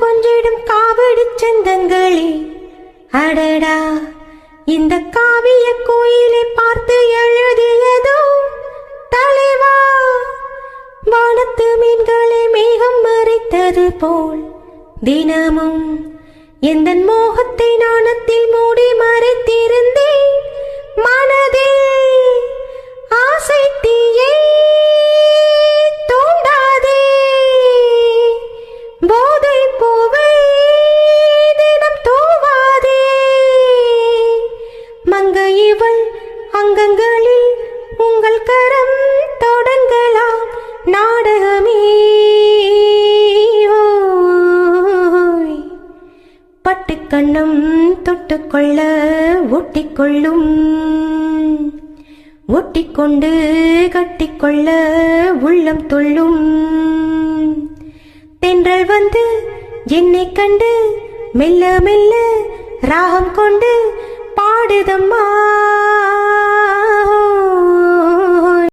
கொஞ்சிடும் காவடி செந்தங்களே. அடடா இந்த காவிய கோயிலை பார்த்து எழுதியதோ? தலைவா வானத்து மீன்களை மேகம் மறைத்தது போல். தினமும் எந்த மோகத்தை நாணத்தில் மூடி மங்கை இவள் அங்கங்களில் உங்கள் கரம் தொடங்கலாம். நாடகமே. ஓய். பட்டுக்கண்ணம் தொட்டுக்கொள்ள ஒட்டிக்கொள்ளும். ஒட்டிக்கொண்டு கட்டிக்கொள்ள உள்ளம் துள்ளும். தென்றல் வந்து என்னை கண்டு மெல்ல மெல்ல ராகம் கொண்டு பாடுதம்மா